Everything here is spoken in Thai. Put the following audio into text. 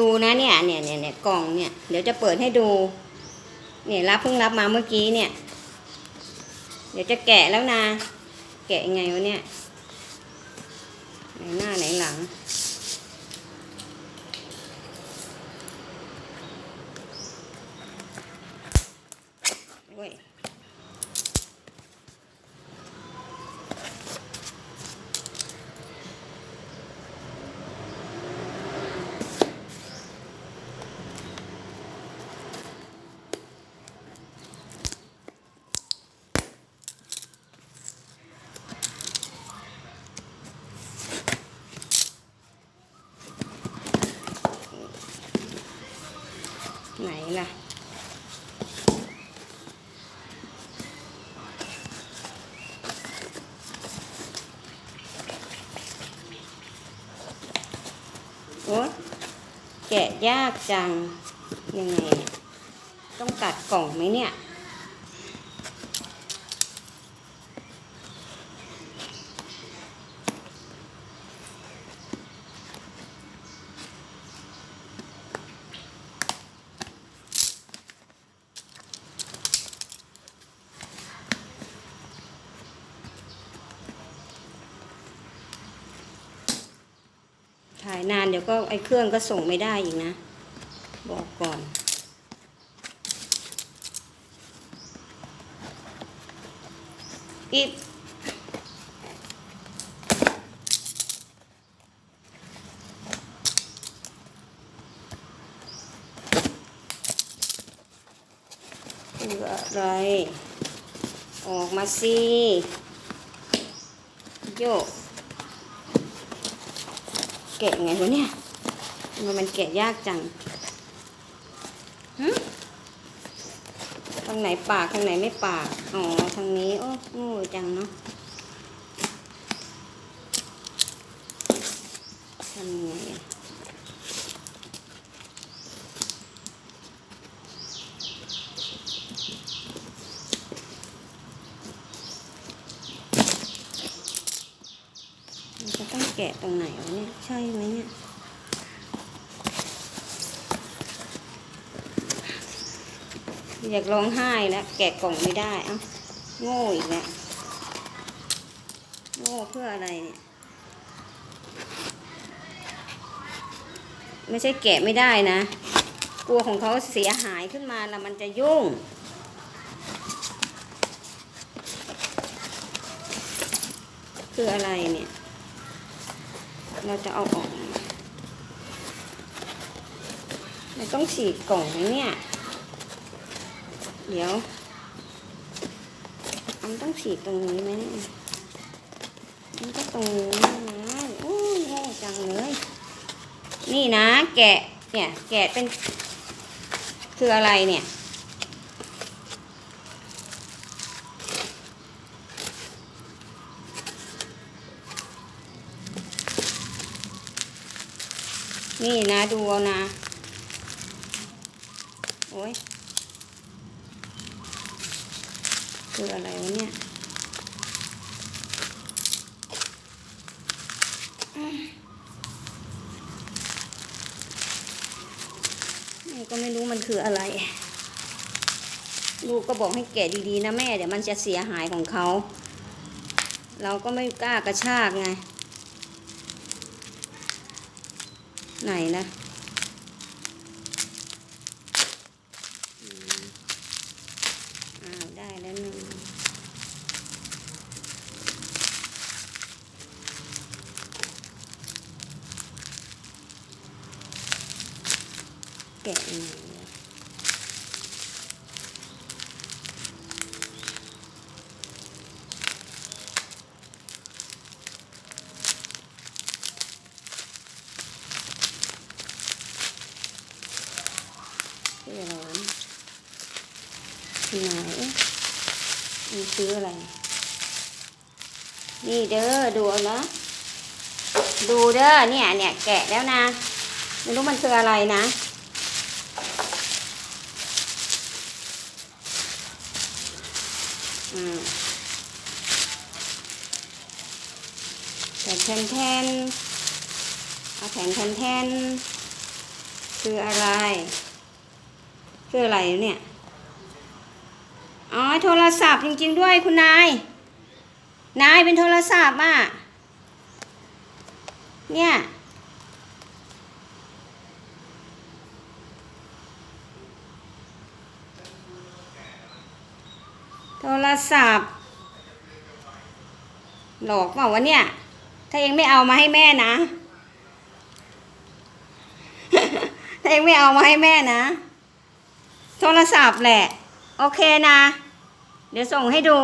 ดูนะเนี่ยเนี่ยเนี่ยเนี่ยกล่องเนี่ยเดี๋ยวจะเปิดให้ดูเนี่ยรับเพิ่งรับมาเมื่อกี้เนี่ย เดี๋ยวจะแกะแล้วนะ แกะยังไงวะเนี่ยไหนหน้าไหนหลัง โอ้ย ไหนล่ะ โอ๊แกะยากจัง ยังไง ต้องตัดกล่องไหมเนี่ย ถ่ายนานเดี๋ยวก็ไอ้เครื่องก็ส่งไม่ได้อีกนะ บอกก่อน อีกคืออะไร ออกมาสิโยก แกะไงวะเนี่ยทำไมมันแกะยากจังฮะทางไหนปากทางไหนไม่ปาก อ๋อ ทางนี้ โอ้โง่จังเนาะทำไงอะมันจะต้อง แกะตรงไหนวะเนี่ย ใช่ไหมเนี่ย อยากร้องไห้แล้วแกะกล่องไม่ได้เอ้าโง่อีกแล้วโง่เพื่ออะไรเนี่ย ไม่ใช่แกะไม่ได้นะ กลัวของเขาเสียหายขึ้นมาแล้วมันจะยุ่งคืออะไรเนี่ย เราจะเอาออกเราต้องฉีกกล่องไหมเนี่ย เดี๋ยวมันต้องฉีกตรงนี้ไหมเนี่ยมันก็ตรงนี้นะโอ้ยโง่จังเลย นี่นะ แกะเนี่ยแกะเป็นคืออะไรเนี่ย นี่นะดูเอานะ โอ้ยคืออะไรวะเนี่ยแม่ก็ไม่รู้มันคืออะไร ลูกก็บอกให้แกะดีๆนะแม่เดี๋ยวมันจะเสียหายของเขา เราก็ไม่กล้ากระชากไง ไหนนะอ้าวได้แล้วหนึ่งแกะยังไงวะคืออะไรวะ เนี่ไหนมันซื้ออะไร นี่เด้อดูเอานะดูเด้อเนี่ยเนี่ยแกะแล้วนะไม่รู้มันคืออะไรนะ อืมแผ่นแทนแทนเอาแผ่นแทนแทนคืออะไร คืออะไรเนี่ย อ๋อโทรศัพท์จริง ๆ ด้วยคุณนาย นายเป็นโทรศัพท์อะ เนี่ย โทรศัพท์ หลอกเปล่าวะเนี่ย ถ้าเองไม่เอามาให้แม่นะ ถ้าเองไม่เอามาให้แม่นะ โทรศัพท์แหละ โอเคนะ เดี๋ยวส่งให้ดู